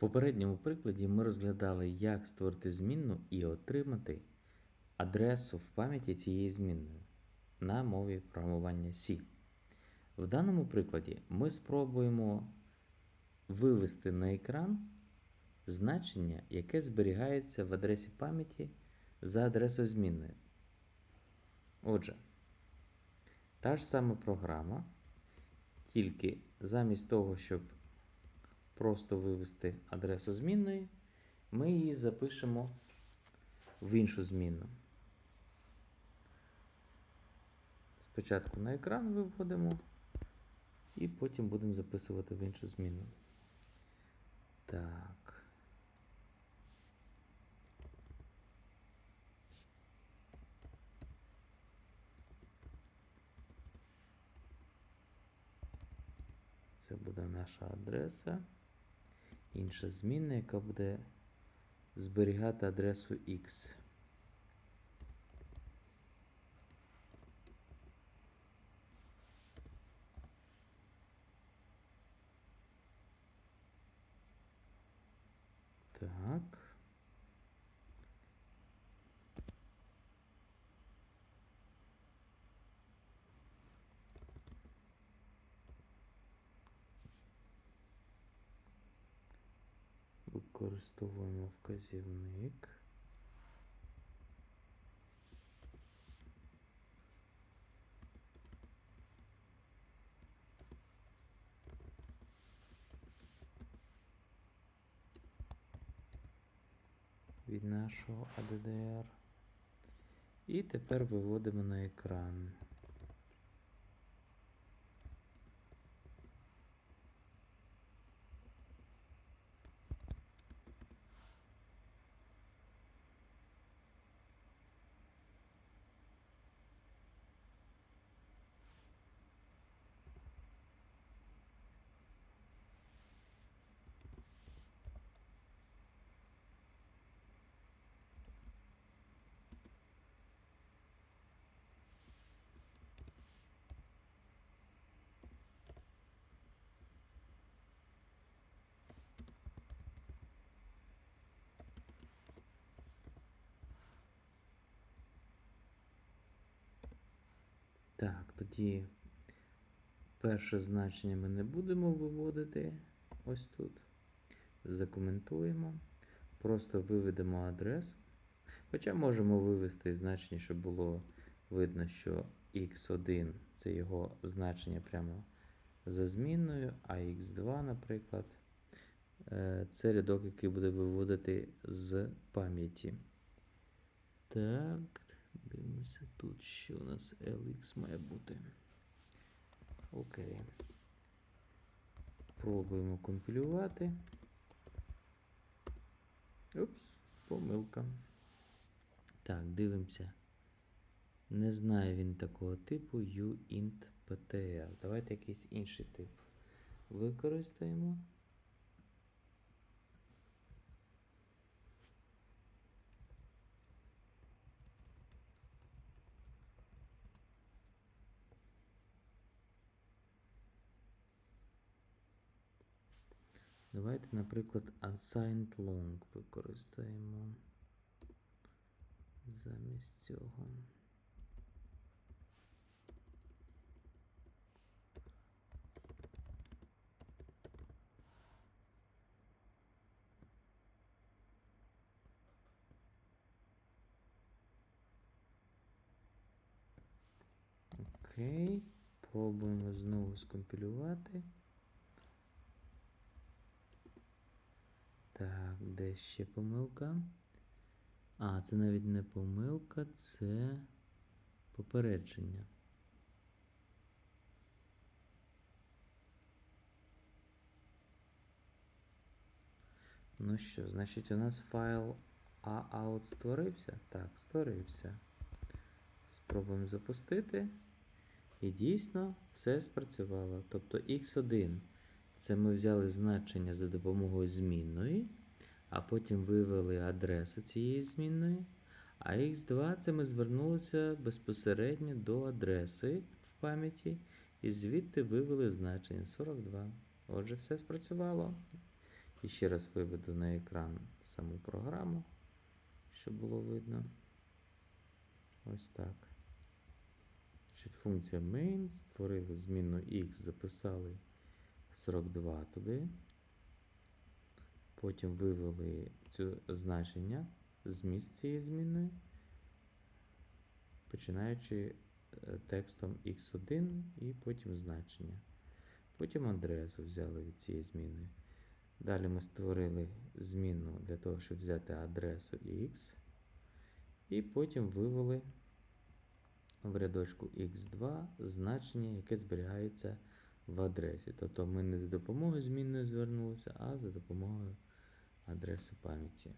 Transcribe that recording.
попередньому прикладі ми розглядали, як створити змінну і отримати адресу в пам'яті цієї змінної на мові програмування C. В даному прикладі ми спробуємо вивести на екран значення, яке зберігається в адресі пам'яті за адресою змінної. Отже, та ж сама програма, тільки замість того, щоб просто вивести адресу змінної, ми її запишемо в іншу змінну. Спочатку на екран виводимо, і потім будемо записувати в іншу змінну. Так. Це буде наша адреса. Інша змінна, яка буде зберігати адресу X. Так. Використовуємо вказівник. від нашого ADDR. І тепер виводимо на екран. Так, тоді перше значення ми не будемо виводити ось тут. Закоментуємо. Просто виведемо адресу. Хоча можемо вивести значення, щоб було видно, що x1 це його значення прямо за змінною, а x2, наприклад, е, це рядок, який буде виводити з пам'яті. Так, дивимося тут, що у нас LX має бути. Окей. Пробуємо компілювати. Упс, помилка. Так, дивимося. Не знає він такого типу uint.ptr. Давайте якийсь інший тип використаємо. Давайте, наприклад, assigned long використаємо замість цього. Окей, пробуємо знову скомпілювати. Так, де ще помилка? А, це навіть не помилка, це попередження. Ну що, значить, у нас файл AOut створився? Так, створився. Спробуємо запустити. І дійсно все спрацювало. Тобто x1 це ми взяли значення за допомогою змінної, а потім вивели адресу цієї змінної. А x2 це ми звернулися безпосередньо до адреси в пам'яті і звідти вивели значення 42. Отже, все спрацювало. І ще раз виведу на екран саму програму, щоб було видно. Ось так. Функція main, створили змінну x, записали 42 туди. Потім вивели цю значення з місць цієї змінної, починаючи е, текстом x1 і потім значення. Потім адресу взяли від цієї зміни. Далі ми створили змінну для того, щоб взяти адресу x. І потім вивели в рядочку x2 значення, яке зберігається в адресі. Тобто ми не за допомогою змінної звернулися, а за допомогою адреси пам'яті.